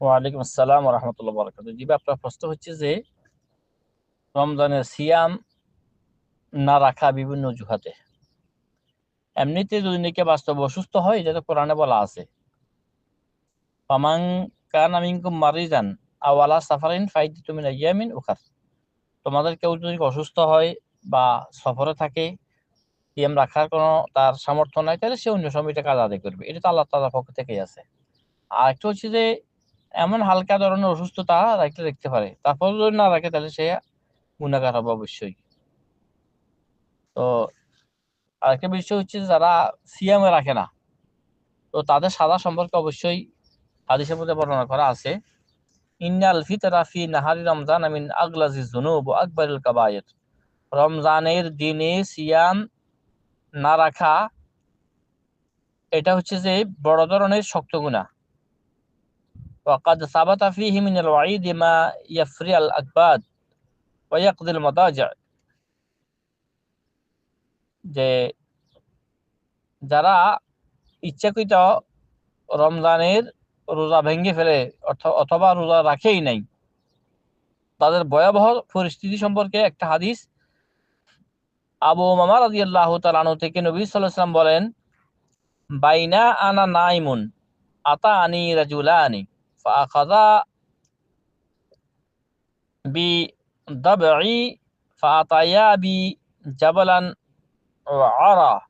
ওয়ালাইকুম আসসালাম রহমতুল্লাহ বরকাত জি আপনার প্রশ্ন হচ্ছে যে, রমজানের সিয়াম না রাখা বিভিন্ন অজুহাতে? এমনিতে যদি নাকি বাস্তব অসুস্থ হয়, এটা তো কোরআনে বলা আছে। ফামান কানা মিনকুম মারিজান আও আলা সাফারিন ফাইদাতুম মিন আইয়ামিন উখার। তোমাদের কেউ যদি অসুস্থ হয় বা সফরে থাকে, সিয়াম রাখার কোনো তার সামর্থ্য নাই, তাহলে সে অন্য সময়টা কাজ আদায় করবে। এটা তো আল্লাহ তাআলার পক্ষ থেকেই আছে। আর একটা হচ্ছে যে এমন হালকা ধরনের অসুস্থতা রাখতে দেখতে পারে। তারপর যদি না রাখে, তাহলে সে গুণাগার হবে অবশ্যই। তো আরেকটা বিষয় হচ্ছে যারা সিয়ামে রাখে না, তো তাদের সাদা সম্পর্কে অবশ্যই হাদিসের মধ্যে বর্ণনা করা আছে। ইন্নাল ফিতরা ফি নাহারি রমজান আমিন আগলাজি জুনুব আকবরুল কাবায়ের। রমজানের দিনে সিয়াম না রাখা, এটা হচ্ছে যে বড় ধরনের শক্ত গুণা وقد ثبت فيه من الوعيد ما يفري الأكباد ويقضي المضاجع যে যারা ইচ্ছাকৃত রমজানের রোজা ভেঙে ফেলে অথবা রোজা রাখেই নাই তাদের ভয়াবহ পরিস্থিতি সম্পর্কে একটা হাদিস আবু মামা রাজি আল্লাহ তালানু থেকে নবী সাল্লাম বলেন বাইনা আনা নাইমুন আতা আনি রাজুলা আনি ফাখাদা বি দাবঈ ফাতায়া বি জাবালান عرى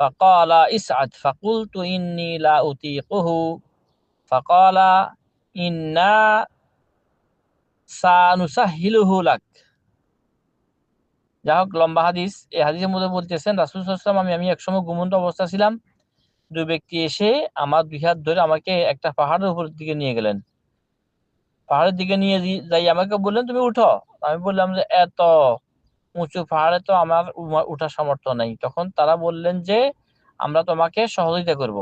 فقال اسعد فقلت إني لا أطيقه فقال إنا سنسهله لك যাই হোক লম্বা হাদিস এই হাদিসের মধ্যে বলতেছেন রাসুল সাল্লাম আমি আমি একসময় ঘুমন্ত অবস্থা ছিলাম দুই ব্যক্তি এসে আমার দুই হাত ধরে আমাকে একটা পাহাড়ের উপর দিকে নিয়ে গেলেন। পাহাড়ের দিকে নিয়ে যাই আমাকে বললেন, তুমি উঠো। আমি বললাম যে, এত উঁচু পাহাড়ে তো আমার উঠার সামর্থ্য নেই। তখন তারা বললেন যে, আমরা তোমাকে সহযোগিতা করব।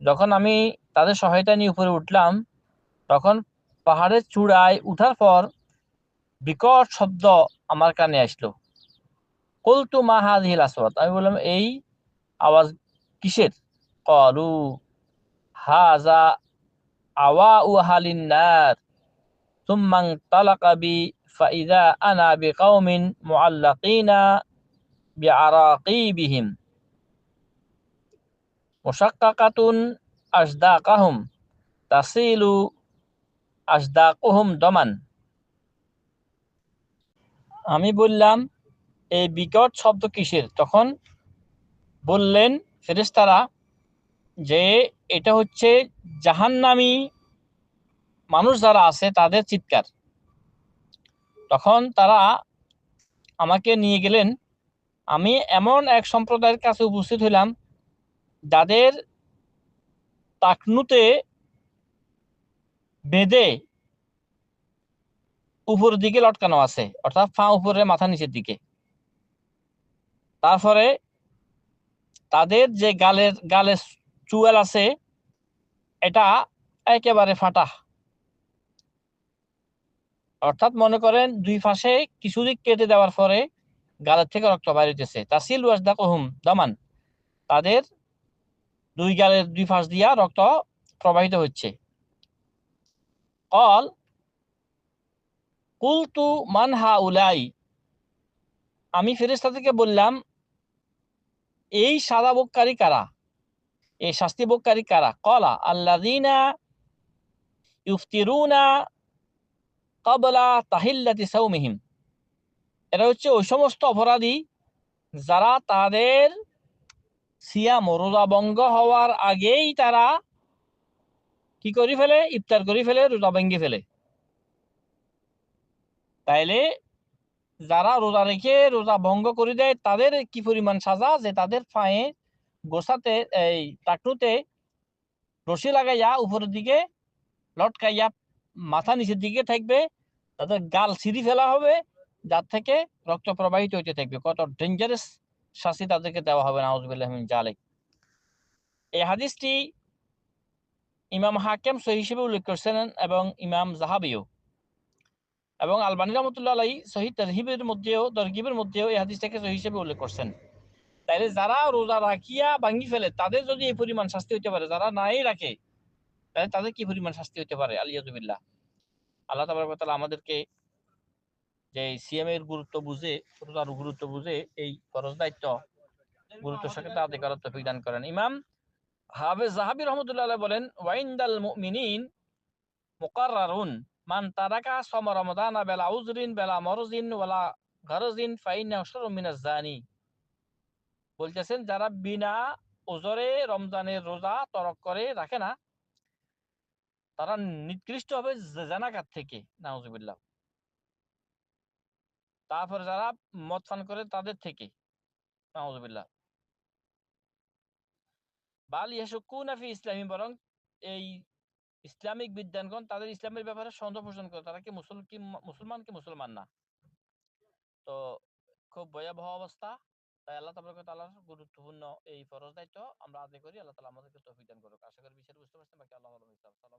যখন আমি তাদের সহায়তা নিয়ে উপরে উঠলাম, তখন পাহাড়ের চূড়ায় উঠার পর বিকট শব্দ আমার কানে আসলো। কলতু মা হাজিল আমি বললাম, এই আওয়াজ কিসের? কলু হাজা আওয়া উ হালিন্নার তুমাং তালাকাবি ফাইদা আনা বি কাউমিন মুআল্লাকিনা বি কাতুন আসদা কাহুম তাসিলু আসদাকুহুম দমান। আমি বললাম, এই বিকট শব্দ কিসের? তখন বললেন ফেরেস্তারা যে, এটা হচ্ছে জাহান্নামি মানুষ যারা আছে তাদের চিৎকার। তখন তারা আমাকে নিয়ে গেলেন। আমি এমন এক সম্প্রদায়ের কাছে উপস্থিত হইলাম, যাদের তাকনুতে বেঁধে উপর দিকে লটকানো আছে, অর্থাৎ ফা উপরে মাথা নিচের দিকে। তারপরে তাদের যে গালের গালের চুয়াল আছে, এটা একেবারে ফাটা। অর্থাৎ মনে করেন দুই পাশে কিছু দিক কেটে দেওয়ার পরে গালের থেকে রক্ত বাইরেতেছে তাসিল ওয়াজদাকুহুম দমান। তাদের দুই গালের দুই পাশ দিয়া রক্ত প্রবাহিত হচ্ছে। কল কুলতু মানহা উলাই আমি ফেরেস্তাদেরকে বললাম, এই সাদা বককারী কারা? এই শাস্তি ভোগকারী কারা? কলা আল্লাদিনা ইউফতিরুনা কবলা তাহিল্লাতি সাউমিহিম এটা হচ্ছে ওই সমস্ত অপরাধী যারা তাদের সিয়াম রোজা ভঙ্গ হওয়ার আগেই তারা কি করে ফেলে? ইফতার করে ফেলে, রোজা ভেঙ্গে ফেলে। তাইলে যারা রোজা রেখে রোজা ভঙ্গ করে দেয়, তাদের কি পরিমাণ সাজা? যে তাদের পায়ে গোসাতে, এই টাকনুতে রশি লাগাইয়া উপরের দিকে লটকাইয়া মাথা নিচের দিকে থাকবে। তাদের গাল সিঁড়ি ফেলা হবে। যার থেকে রক্ত প্রবাহিত হইতে থাকবে। কত ডেঞ্জারাস শাস্তি তাদেরকে দেওয়া হবে নাউজবিল্লাহমিন জালেক। এই হাদিসটি ইমাম হাকেম সহি হিসেবে উল্লেখ করছেন এবং ইমাম জাহাবিও এবং আলবানী রহমতুল্লাহ আলাই সহি তরহিবের মধ্যেও, তরগিবের মধ্যেও এই হাদিসটাকে সহি হিসেবে উল্লেখ করছেন। তাইলে যারা রোজা রাখিয়া ভাঙ্গি ফেলে, তাদের যদি এই পরিমাণ শাস্তি হইতে পারে, যারা নাই রাখে, তাহলে তাদের কি পরিমাণ শাস্তি হতে পারে? আলিয়াজুবিল্লাহ। আল্লাহ তালা আমাদেরকে যে সিএম এর গুরুত্ব বুঝে, রোজার গুরুত্ব বুঝে এই ফরজ দায়িত্ব গুরুত্বের সাথে আদায় করার তৌফিক দান করেন। ইমাম হাফেজ জাহাবি রহমতুল্লাহ বলেন ওয়াইন্দাল মুমিনিন মুকাররারুন। মান তারাকা সম রমাদান বেলা উজরিন বেলা মরজিন ওয়ালা গরজিন ফাইনা মিনাজ জানি। বলতেছেন, যারা বিনা ওজরে রমজানের রোজা তরক করে, রাখে না, তারা নিকৃষ্ট হবে জানাকাত থেকে, নাউজুবিল্লাহ। তারপরে যারা মদ পান করে, তাদের থেকে, নাউজুবিল্লাহ। বাল ইয়াশুকুনা ফি ইসলামী, বরং এই ইসলামিক বিদ্যানগণ তাদের ইসলামের ব্যাপারে সন্দেহ পোষণ করে। তারা কি মুসল, কি মুসলমান কি মুসলমান না? তো খুব ভয়াবহ অবস্থা। তাই আল্লাহ তাবারক তাআলার গুরুত্বপূর্ণ এই ফরজ দায়িত্ব আমরা আদায় করি। আল্লাহ তাআলা আমাদেরকে তৌফিক দান করুক। আশা করি বিষয়টা বুঝতে পারছেন। বাকি আল্লাহ